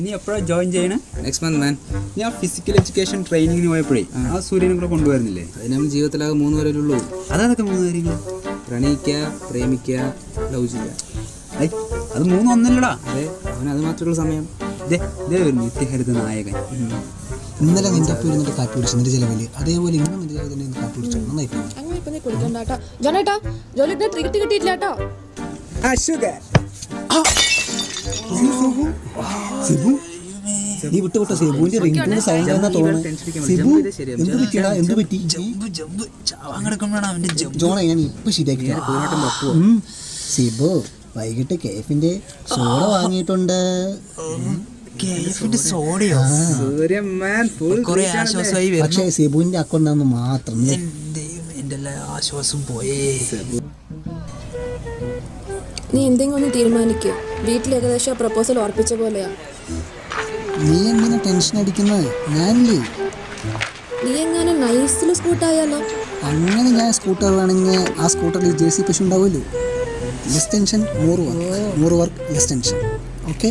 ഇനി എപ്പോഴാണ് ജോയിൻ ചെയ്യണേ? നെക്സ്റ്റ് മന്ത് മാൻ ഞാൻ ഫിസിക്കൽ എഡ്യൂക്കേഷൻ ട്രെയിനിങ്ങിന് പോയപ്പോഴേ ആ സൂര്യനെ കൂടെ കൊണ്ടുവരുന്നില്ലേ? അത് നമ്മൾ ജീവിതത്തിലാകെ മൂന്ന് വരലുള്ളൂ. അതാതൊക്കെ മൂന്ന് കാര്യങ്ങൾ പ്രണയിക്കുക പ്രേമിക്കുക ലവ് ചെയ്യുക. ഐ അത് മൂന്നും ഒന്നല്ലടാ. അതെ അവൻ അത് മാത്രമുള്ള സമയം. ദേ ദേ ഒരു നിത്യഹരിത നായകൻ. ഇന്നലെ നിന്റെ ഒപ്പം ഇരുന്നിട്ട് കാപ്പി കുടിച്ചു. നിന്റെ ചിലവിൽ. അതേപോലെ ഇന്നും നിന്റെ ചിലവിൽ തന്നെ കാറ്റ് കാപ്പി കുടിച്ചു? നന്നായി പോയി. അങ്ങനെ ഇപ്പൊ നീ കുടിക്കണ്ട കേട്ടോ. ജോണേട്ടാ ജോലിട്ട് ടിക്കറ്റ് കിട്ടിയിട്ടില്ല കേട്ടോ. സിബു? നീ വിട്ടു വിട്ട സിബുവിന്റെ റിംഗ് സൗണ്ട് എന്നാ തോന്നുന്നു സിബു എന്ത് പറ്റിയടാ? എന്ത് പറ്റി? ജോണെ ഞാൻ ഇപ്പൊ ശരിയാക്കി. സിബു വൈകിട്ട് കേഫിന്റെ സോഡ വാങ്ങിയിട്ടുണ്ട്. പക്ഷേ സിബുവിന്റെ അക്കൗണ്ട് മാത്രം നീ എന്റെ എല്ലാ ആശ്വാസം പോയേ. നീ എന്തെങ്കിലും ഒന്ന് തീരുമാനിക്കുക വീട്ടിൽ ഏകദേശം പ്രപ്പോസൽ ഓർപ്പിച്ച പോലെയാ. നീ എന്തിനാ ടെൻഷൻ അടിക്കുന്നത് ഞാനില്ലേ? നീ എങ്ങനെ നൈസിൽ സ്കൂട്ടായാലോ അങ്ങനെ ഞാൻ സ്കൂട്ടർ വേണമെങ്കിൽ ആ സ്കൂട്ടറിൽ ജെ സി പശു ഉണ്ടാവുമല്ലോ. ലെസ് ടെൻഷൻ നൂറ് വർക്ക് നൂറ് വർക്ക് ലെസ് ടെൻഷൻ ഓക്കെ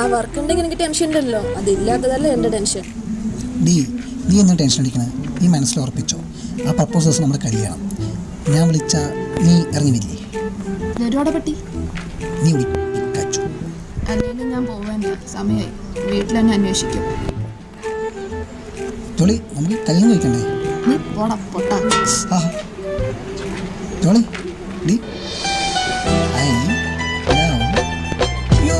ആ വർക്ക് ഉണ്ടെങ്കിൽ എനിക്ക് ടെൻഷൻ ഉണ്ടല്ലോ അതില്ലാത്തതല്ല എന്റെ ടെൻഷൻ ഡി നീ എന്നാ ടെൻഷൻ അടിക്കണേ? നീ മനസ്സിൽ ഉറപ്പിച്ചോ. ആ പർപ്പോസസ് നമ്മുടെ കല്യാണം ഞാൻ വിളിച്ച നീ ഇറങ്ങി വരില്ലേ? ഒരുപാട് പറ്റി നീ വിളി കച്ചു അല്ലെങ്കിൽ ഞാൻ പോവാൻ സമയമായി വീട്ടിൽ തന്നെ അന്വേഷിക്കും. ജോളി നമുക്ക് കല്യാണം കഴിക്കണ്ടേ? നീ പോടാ പൊട്ടാ. ആ. Jolly D. I love you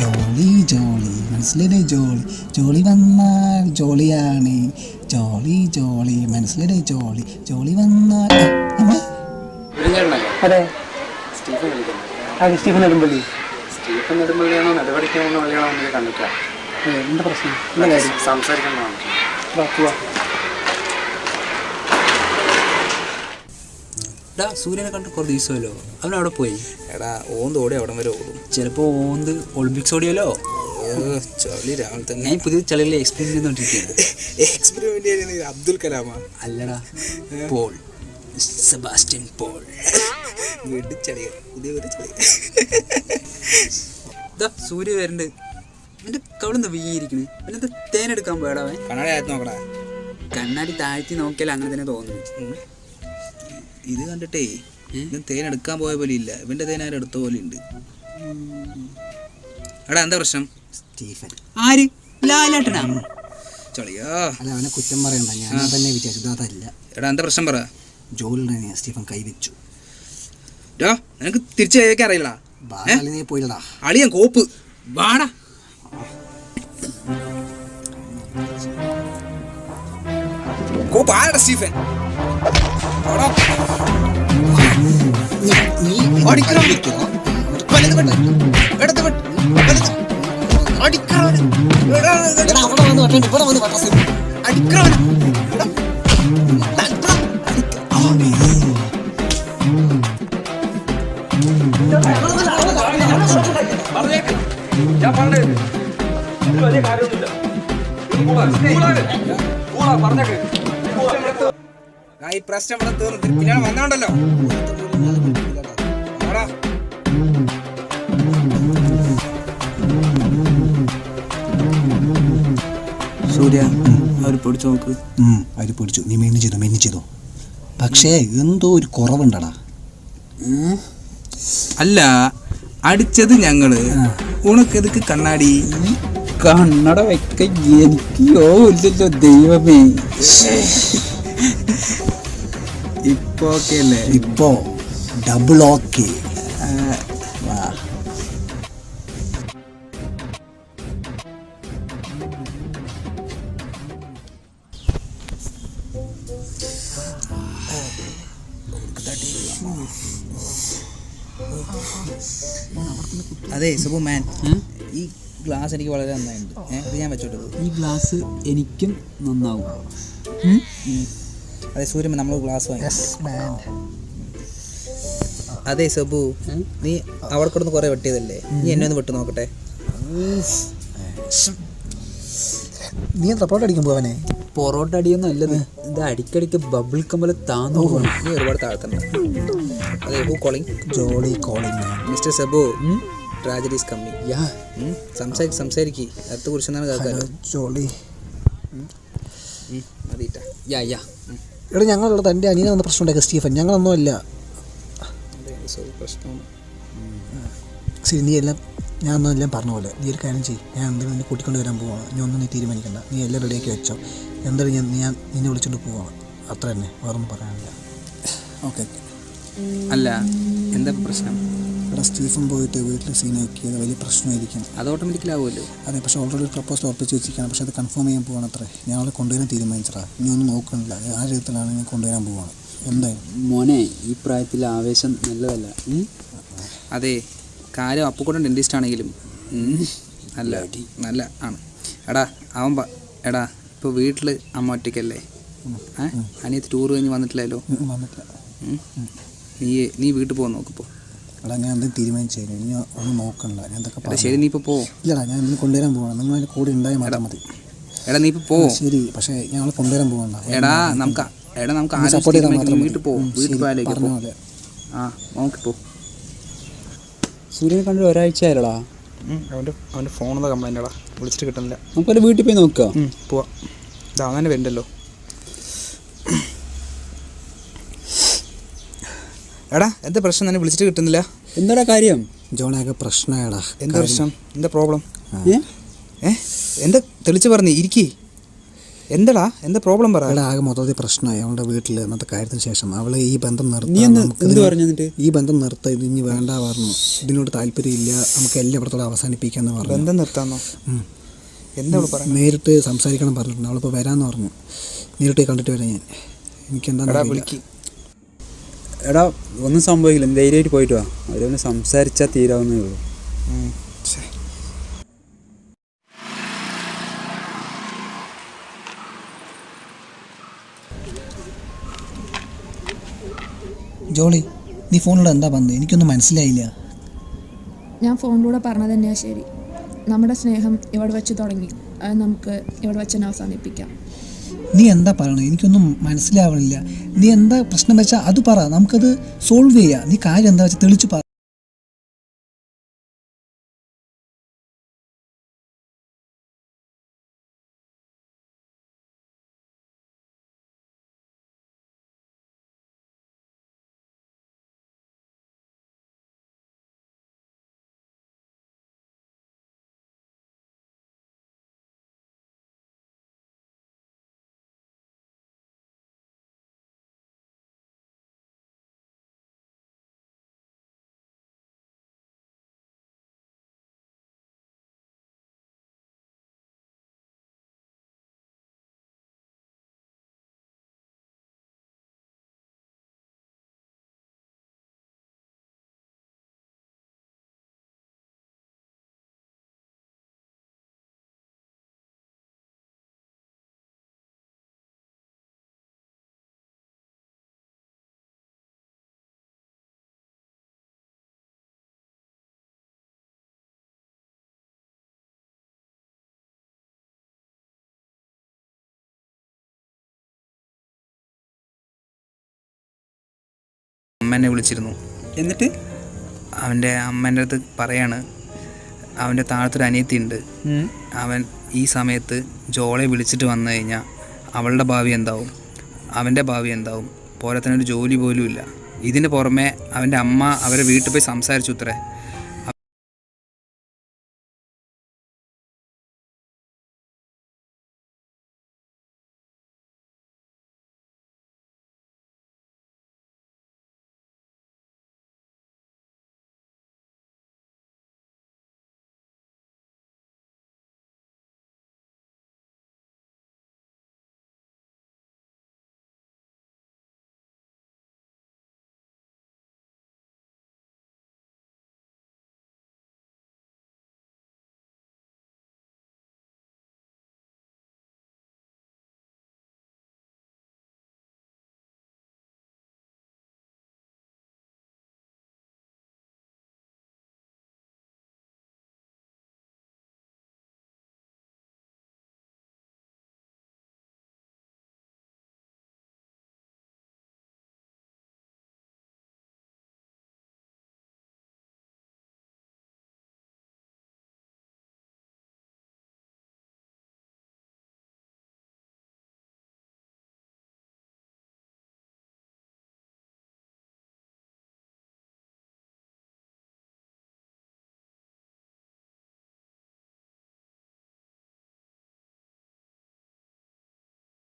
Jolly Jolly മനസ്സിലെ ജോളി? ജോളി വന്നാൽ ജോളി മനസ്സിലെ ജോളി ജോളി വന്നാൽ അതെ. സ്റ്റീഫൻ നെടുമ്പള്ളി. സ്റ്റീഫൻ നെടുമ്പള്ളിയാണോ? നടപടിക്കാണോ വള്ളിയാണോ എന്ന് കണ്ടിട്ടാ എന്താ പ്രശ്നം? എന്താ കാര്യം? സംസാരിക്കുന്നതാണ് എടാ സൂര്യനെ കണ്ട് കുറേ ദിവസമല്ലോ. അവൻ അവിടെ പോയി. എടാ ഓന്ത് ഓടി അവിടം വരെ ഓടും. ചിലപ്പോൾ ഓന്ത് ഒളിമ്പിക്സ് ഓടിയല്ലോ. ചളി രാവിലെ തന്നെ. ഞാൻ പുതിയ ചളികളിൽ എക്സ്പീരിയൻസ് ചെയ്തുകൊണ്ടിരിക്കുകയാണ്. എക്സ്പെരിമെന്റ് ചെയ്യുന്നത് അബ്ദുൽ കലാമാ. അല്ലടാ പോൾ. Sebastian Paul. വീണ്ടും ചളിയ പുതിയ ഒരു ചളിയ ഇതാ സൂര്യ വരുന്നുണ്ട്. എന്റെ കവിടുന്ന് വീയിരിക്കണ്? പിന്നെ ഇത് തേനെടുക്കാൻ പോയടാവൻ കണ്ണാടി ആയിട്ട് നോക്കടാ. കണ്ണാടി താഴ്ത്തി നോക്കിയാൽ അങ്ങനെ തന്നെ തോന്നുന്നു. ഇത് കണ്ടിട്ടേ ഇത് തേൻ എടുക്കാൻ പോയ പോലെ ഇല്ല. ഇവന്റെ തേൻ ആരും എടുത്ത പോലെ ഉണ്ട്. എടാ എന്താ പ്രശ്നം? സ്റ്റീഫൻ. ആര്? ലാലാട്ടനാ? ചളിയോ. അല്ല അവനെ കുറ്റം പറയണ്ട. ഞാൻ തന്നെ വിചാരിച്ചു അതല്ല. എടാ എന്താ പ്രശ്നം പറ? തന്നെ സ്റ്റീഫൻ കൈവച്ചു. നിനക്ക് തിരിച്ചു അറിയില്ല നീ പോയില്ലടാ. അളിയൻ കോപ്പ്. വാടാ. കോപ്പ് ആരടാ സ്റ്റീഫൻ? ഓടിക്കണം. എടാ, അവിടെ വന്ന് വെട്ടണ്ട, ഇവിടെ വന്ന് സിബു. അടിക്കണം. എടാ. തട്ടണം. ആ, ഈ പ്രശ്നം ഇവിടെ തീർന്നിട്ട് പിന്നെ വന്നോണ്ടല്ലോ സൂര്യ അവർ പിടിച്ചു നോക്ക്. ഉം, അവർ പിടിച്ചു. നീ മെയിൻ ചെയ്തു മെയിൻ ചെയ്തു. പക്ഷേ എന്തോ ഒരു കുറവുണ്ടടാ. അല്ല അടിച്ചത് ഞങ്ങൾ. ഉണക്കെതുക്ക് കണ്ണാടി? കണ്ണട വെക്ക എനിക്കോ ഇല്ലല്ലോ ദൈവമേ. ഇപ്പൊ ഓക്കെ അല്ലേ? ഇപ്പോ ഡബിൾ ഓക്കെ അതെ സുബു മാൻ ഈ ഗ്ലാസ് എനിക്ക് വളരെ നന്നായിട്ടുണ്ട്. ഏഹ് ഞാൻ വെച്ചോട്ടത് ഈ ഗ്ലാസ് എനിക്കും നന്നാവും. അതെ സൂര്യൻ നമ്മൾ ഗ്ലാസ് വാങ്ങി. അതെ സബു. നീ അവിടെ കൊടുന്ന് കുറെ വെട്ടിയതല്ലേ? നീ എന്നെ ഒന്ന് വെട്ടു നോക്കട്ടെ. നീ റിപ്പോർട്ട് അടിക്കാൻ പോവനെ പൊറോട്ട അടിയൊന്നും അല്ലത്. ഇത് അടിക്കടിക്ക് ബബിൾ കമ്പൽ താന്നു നീ ഒരുപാട് താഴ്ത്തണ്ട. അതെ who calling Jolly calling mister Sabu. Tragedies കമ്മി യാ. സംസാരിക്ക് സംസാരിക്ക്. അടുത്ത കുറിച്ചെന്നാണ് കേൾക്കാലോ ജോളി. യാ യാ. എടാ ഞങ്ങളുള്ള തന്റെ അനിയനെ വന്ന പ്രശ്നം ഉണ്ടാക്കുക സ്റ്റീഫൻ ഞങ്ങളൊന്നും അല്ല ശരി നീ എല്ലാം ഞാൻ ഒന്നും എല്ലാം പറഞ്ഞ പോലെ നീ ഒരു കാര്യം ചെയ്യും. ഞാൻ എന്തെങ്കിലും നിന്നെ കൂട്ടിക്കൊണ്ട് വരാൻ പോവാണ്. നീ ഒന്നും നീ തീരുമാനിക്കണ്ട. നീ എല്ലാം റെഡിയാക്കി വെച്ചോ. എന്തായാലും ഞാൻ ഞാൻ നിന്നെ വിളിച്ചോണ്ട് പോവാണ് അത്ര തന്നെ. വേറൊന്നും പറയാനില്ല. ഓക്കെ അല്ല എന്താ പ്രശ്നം? ഇവിടെ സ്റ്റീഫൻ പോയിട്ട് വീട്ടിൽ സീനാക്കിയത് വലിയ പ്രശ്നമായിരിക്കും. അത് ഓട്ടോമാറ്റിക്കലി ആവുമല്ലോ. അതെ പക്ഷേ ഓൾറെഡി പ്രപ്പോസൽ ഉറപ്പിച്ച് വെച്ചിരിക്കുകയാണ്. പക്ഷെ അത് കൺഫേം ചെയ്യാൻ പോവാണ് അത്രേ. ഞാൻ അവളെ കൊണ്ടുവരാൻ തീരുമാനിച്ചാ ഇനി ഒന്നും നോക്കണില്ല. ആ രീതിയിലാണ് ഞാൻ കൊണ്ടുവരാൻ പോവാണ്. എന്തായാലും. മോനെ ഈ പ്രായത്തിൽ ആവേശം നല്ലതല്ല? അതെ. കാര്യം അപ്പുകൂടെ ഡെന്റിസ്റ്റ് ആണെങ്കിലും നല്ല നല്ല ആണ്. എടാ അവൻ പ- എടാ ഇപ്പോൾ വീട്ടിൽ അമ്മ ഒറ്റയ്ക്കല്ലേ? ഏ? അനിയത്ത് ടൂർ കഴിഞ്ഞ് വന്നിട്ടില്ലല്ലോ? നീ നീ വീട്ടിൽ പോകാൻ നോക്കിപ്പോ എടാ ഞാൻ എന്തെങ്കിലും തീരുമാനിച്ചു ഇനി ഒന്നും നോക്കണ്ട. ഞാൻ ശരി നീ ഇപ്പോൾ പോ. ഇല്ലടാ ഞാൻ ഇന്ന് കൊണ്ടുവരാൻ പോവാണ്. നിങ്ങൾ അതിന്റെ കൂടെ ഉണ്ടായാൽ മാത്രം മതി. എടാ നീ ഇപ്പോൾ പോ. ശരി. പക്ഷേ ഞങ്ങൾ കൊണ്ടുവരാൻ പോകണ്ട എടാ നമുക്ക് എടാ നമുക്ക് വീട്ടിൽ പോയാലേക്ക് ആ നോക്കിപ്പോ സൂര്യനെ കണ്ടിട്ട് ഒരാഴ്ച ആയല്ലോടാ? അവന്റെ അവന്റെ ഫോണിൽ കംപ്ലൈന്റ് എടാ വിളിച്ചിട്ട് കിട്ടുന്നില്ല. നമുക്കല്ല വീട്ടിൽ പോയി നോക്കാം? പോവാം. ഇതാ അങ്ങനെ വരണ്ടല്ലോ എടാ എന്താ പ്രശ്നം? തന്നെ വിളിച്ചിട്ട് കിട്ടുന്നില്ല? എന്താടാ കാര്യം? ജോണാകെ പ്രശ്നമായടാ. എന്താ പ്രശ്നം? എന്താ പ്രോബ്ലം ഏ? ഏ? എന്താ തെളിച്ച് പറഞ്ഞേ? ഇരിക്കി. എന്താടാ? എന്താ പ്രോബ്ലം പറയാ എടാ ആകെ മൊത്തത്തിൽ പ്രശ്നമായി. അവളുടെ വീട്ടിൽ അന്നത്തെ കാര്യത്തിന് ശേഷം അവൾ ഈ ബന്ധം നീ നിർത്താൻ എന്ത് നമുക്ക് എന്ത് ഇതിന് പറഞ്ഞു എന്നിട്ട്? ഈ ബന്ധം നിർത്താൻ ഇത് ഇനി വേണ്ട പറഞ്ഞു. ഇതിനോട് താല്പര്യമില്ല. നമുക്ക് എല്ലായിടത്തോളം അവസാനിപ്പിക്കാന്ന് പറഞ്ഞു. ബന്ധം നിർത്താന്നോ? എന്താ പറഞ്ഞു പറയുന്നത് നേരിട്ട് സംസാരിക്കണം പറഞ്ഞിട്ടുണ്ട്. അവളിപ്പോൾ വരാമെന്ന് പറഞ്ഞു. നേരിട്ട് കണ്ടിട്ട് വരാം ഞാൻ. എനിക്കെന്താ എടാ വിളിക്ക്. എടാ ഒന്നും സംഭവിക്കില്ല. ധൈര്യമായിട്ട് പോയിട്ട് വാ. അവരൊന്ന് സംസാരിച്ചാൽ തീരാവുന്നേ ഉള്ളൂ. ജോളി നീ ഫോണിലൂടെ എന്താ പറഞ്ഞത് എനിക്കൊന്നും മനസ്സിലായില്ല. ഞാൻ ഫോണിലൂടെ പറഞ്ഞത് തന്നെയാ ശരി. നമ്മുടെ സ്നേഹം ഇവിടെ വെച്ച് തുടങ്ങി. അത് നമുക്ക് ഇവിടെ വെച്ച് തന്നെ അവസാനിപ്പിക്കാം. നീ എന്താ പറയണത് എനിക്കൊന്നും മനസ്സിലാവണില്ല. നീ എന്താ പ്രശ്നം വെച്ചാൽ അത് പറ. നമുക്കത് സോൾവ് ചെയ്യാം. നീ കാര്യം എന്താ വെച്ചാൽ തെളിച്ച് പറ. അമ്മ എന്നെ വിളിച്ചിരുന്നു. എന്നിട്ട്? അവന്റെ അമ്മേന്റെ അടുത്ത് പറയാണ് അവന്റെ താഴത്തൊരു അനിയത്തിയുണ്ട്. അവൻ ഈ സമയത്ത് ജോളെ വിളിച്ചിട്ട് വന്നു കഴിഞ്ഞാൽ അവളുടെ ഭാവി എന്താവും? അവന്റെ ഭാവി എന്താവും? തന്നെ ഒരു ജോലി പോലും ഇല്ല ഇതിന് പുറമെ അവന്റെ അമ്മ അവരെ വീട്ടിൽ പോയി സംസാരിച്ചു ഉത്തരേ